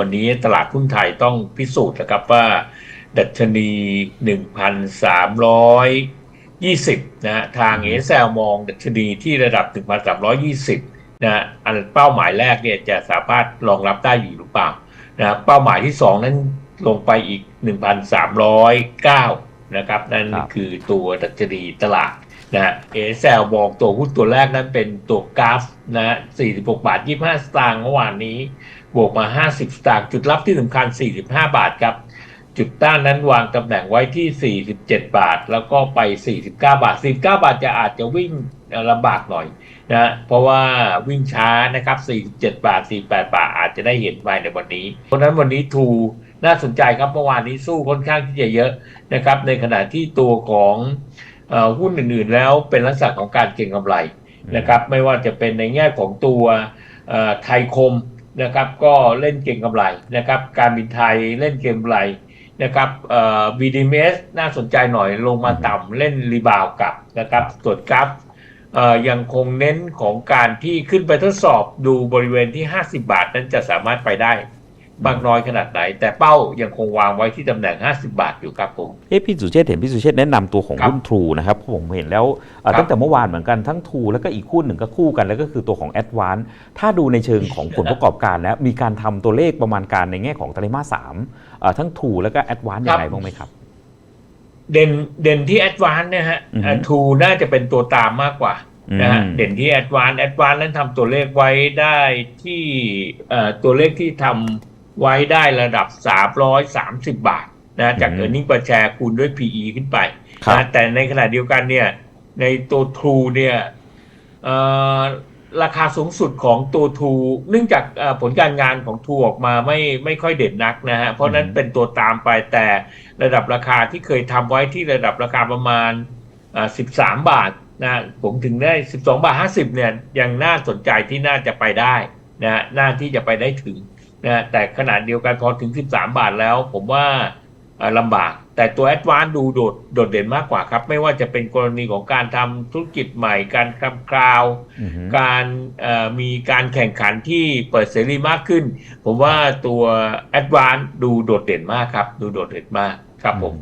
วันนี้ตลาดหุ้นไทยต้องพิสูจน์นะครับว่า ดัชนี 1,320 นะฮะทางเอ l มองดัชนีที่ระดับ 1,320นะฮะอันเป้าหมายแรกเนี่ยจะสามารถรองรับได้อยู่หรือเปล่านะเป้าหมายที่ 2 นั้นลงไปอีก 1,309 นะครับ นั่นครับคือตัวดัชนีตลาด นะฮะเอ l มองตัวหุ้นตัวแรกนั้นเป็นตัวกราฟนะฮะ46 บาท 25 สตางค์เมื่อวานนี้ บวกมา 50 สตางค์จุดรับที่สำคัญ 45 บาทครับ จุดต้านนั้นวางตำแหน่งไว้ที่ 47 บาท แล้วก็ไป 49 บาท 49 บาทจะอาจจะวิ่งลำบากหน่อยนะเพราะว่าวิ่งช้านะครับ 47 บาท 48 บาทอาจจะได้เห็นไปในวันนี้ เพราะฉะนั้นวันนี้ทูน่าสนใจครับเมื่อวานนี้สู้ค่อนข้างที่จะเยอะนะครับ ในขณะที่ตัวของ หุ้นอื่นๆ แล้วเป็นลักษณะของการเก็งกำไรนะครับไม่ว่าจะเป็นในแง่ของตัวเอ่อไทยคมนะครับก็เล่นเก่งกำไรนะครับการบินไทยเล่นเก่งกำไรนะครับเอ่อ BDMs น่าสนใจหน่อยลงมาต่ำเล่นรีบาวกลับนะครับส่วนกราฟเอ่อยังคงเน้นของการที่ขึ้นไปทดสอบดูบริเวณที่ 50 บาทนั้นจะสามารถไปได้ มากน้อยขนาดไหน แต่เป้ายังคงวางไว้ที่ตำแหน่ง 50 บาทอยู่ครับผม เอ๊ะพี่สุเชษฐ์เห็นพี่สุเชษฐ์แนะนำตัวของครับหุ้นทรูนะครับผมเห็นแล้วเอ่อครับตั้งแต่เมื่อวานเหมือนกันทั้งทรูแล้วก็อีกคู่หนึ่งก็คู่กันแล้วก็คือตัวของ a d v a n c e ถ้าดูในเชิงของผลประกอบการแล้วมีการทำตัวเลขประมาณการในแง่ของไตรมาสสามเอ่อทั้งทรูแล้วก็ a d v a n c e ยังไงบ้างไหมครับ เด่นเด่นที่ Advance เนี่ยฮะอือฮึทูน่าจะเป็นตัวตามมากกว่านะฮะอืม เด่นที่ Advance Advance นั้นทำตัวเลขไว้ได้ที่เอ่อตัวเลขที่ทำ ไว้ได้ระดับ 330 บาทนะจาก e a r n i n g per share คูณด้วย PE ขึ้นไปครับนะแต่ในขณะเดียวกันเนี่ยในตัว True เนี่ยเอ่อราคาสูงสุดของตัว True เนื่องจากเอ่อผลการงานของ True ออกมาไม่ไม่ค่อยเด่นนักนะฮะเพราะฉะนั้นอืมเป็นตัวตามไปแต่ระดับราคาที่เคยทำไว้ที่ระดับราคาประมาณอ่า13 บาทนะผมถึงได้ 12 บาท 50 เนี่ยยังน่าสนใจที่น่าจะไปได้นะน่าที่จะไปได้ถึง นะแต่ขนาดเดียวกันพอถึง 13 บาทแล้ว ผมว่าอ่าลำบาก แต่ตัว a d v a n c e ดูโดดโดดเด่นมากกว่าครับ ไม่ว่าจะเป็นกรณีของการทำธุรกิจใหม่ การคลำคราวอือฮึการเอ่อมีการแข่งขันที่เปิดเสรีมากขึ้น ผมว่าตัว a d v a n c e ดูโดดเด่นมากครับ ดูโดดเด่นมากครับผม